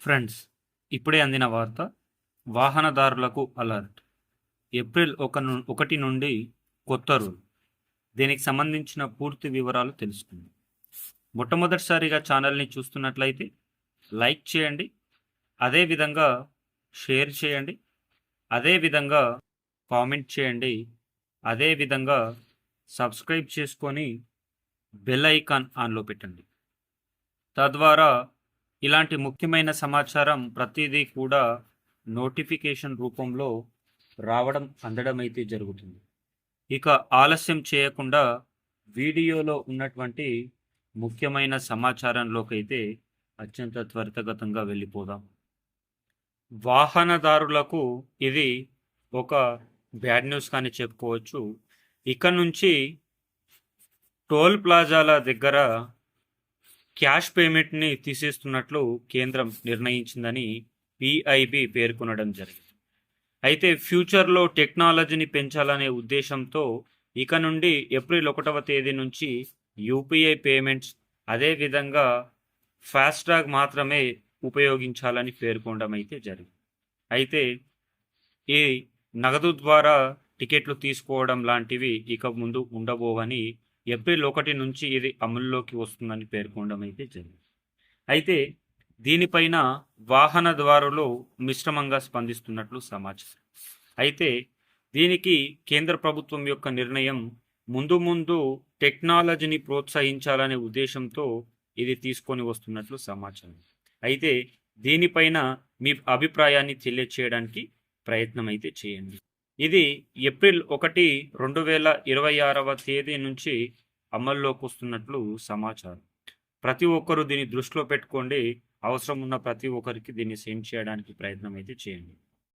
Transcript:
Friends ఇప్పుడే అందిన వార్త వాహనదారులకు అలర్ట్ ఏప్రిల్ ఒక ఒకటి నుండి కొత్త రూల్. దీనికి సంబంధించిన పూర్తి వివరాలు తెలుసుకుందాం. మొట్టమొదటిసారిగా ఛానల్ని చూస్తున్నట్లయితే లైక్ చేయండి అదేవిధంగా షేర్ చేయండి అదేవిధంగా కామెంట్ చేయండి అదేవిధంగా సబ్స్క్రైబ్ చేసుకొని బెల్ ఐకాన్ ఆన్లో పెట్టండి. తద్వారా ఇలాంటి ముఖ్యమైన సమాచారం ప్రతిదీ కూడా నోటిఫికేషన్ రూపంలో రావడం అందడం అయితే జరుగుతుంది. ఇక ఆలస్యం చేయకుండా వీడియోలో ఉన్నటువంటి ముఖ్యమైన సమాచారంలోకైతే అత్యంత త్వరితగతంగా వెళ్ళిపోదాం. వాహనదారులకు ఇది ఒక బ్యాడ్ న్యూస్ కానీ చెప్పుకోవచ్చు. ఇక నుంచి టోల్ ప్లాజాల దగ్గర క్యాష్ పేమెంట్ని తీసేస్తున్నట్లు కేంద్రం నిర్ణయించిందని పిఐబి పేర్కొనడం జరిగింది. అయితే ఫ్యూచర్లో టెక్నాలజీని పెంచాలనే ఉద్దేశంతో ఇక నుండి ఏప్రిల్ ఒకటవ తేదీ నుంచి యూపీఐ పేమెంట్స్ అదేవిధంగా ఫాస్ట్రాగ్ మాత్రమే ఉపయోగించాలని పేర్కొనడం అయితే జరిగింది. అయితే ఈ నగదు ద్వారా టికెట్లు తీసుకోవడం లాంటివి ఇక ముందు ఉండబోవని ఏప్రిల్ ఒకటి నుంచి ఇది అమల్లోకి వస్తుందని పేర్కొనడం అయితే జరిగింది. అయితే దీనిపైన వాహనదారులు మిశ్రమంగా స్పందిస్తున్నట్లు సమాచారం. అయితే దీనికి కేంద్ర ప్రభుత్వం యొక్క నిర్ణయం ముందు ముందు టెక్నాలజీని ప్రోత్సహించాలనే ఉద్దేశంతో ఇది తీసుకొని వస్తున్నట్లు సమాచారం. అయితే దీనిపైన మీ అభిప్రాయాన్ని తెలియచేయడానికి ప్రయత్నం అయితే చేయండి. ఇది ఏప్రిల్ ఒకటి రెండు వేల ఇరవై ఆరవ తేదీ నుంచి అమల్లోకి వస్తున్నట్లు సమాచారం. ప్రతి ఒక్కరూ దీన్ని దృష్టిలో పెట్టుకోండి. అవసరం ఉన్న ప్రతి ఒక్కరికి దీన్ని సెండ్ చేయడానికి ప్రయత్నం అయితే చేయండి.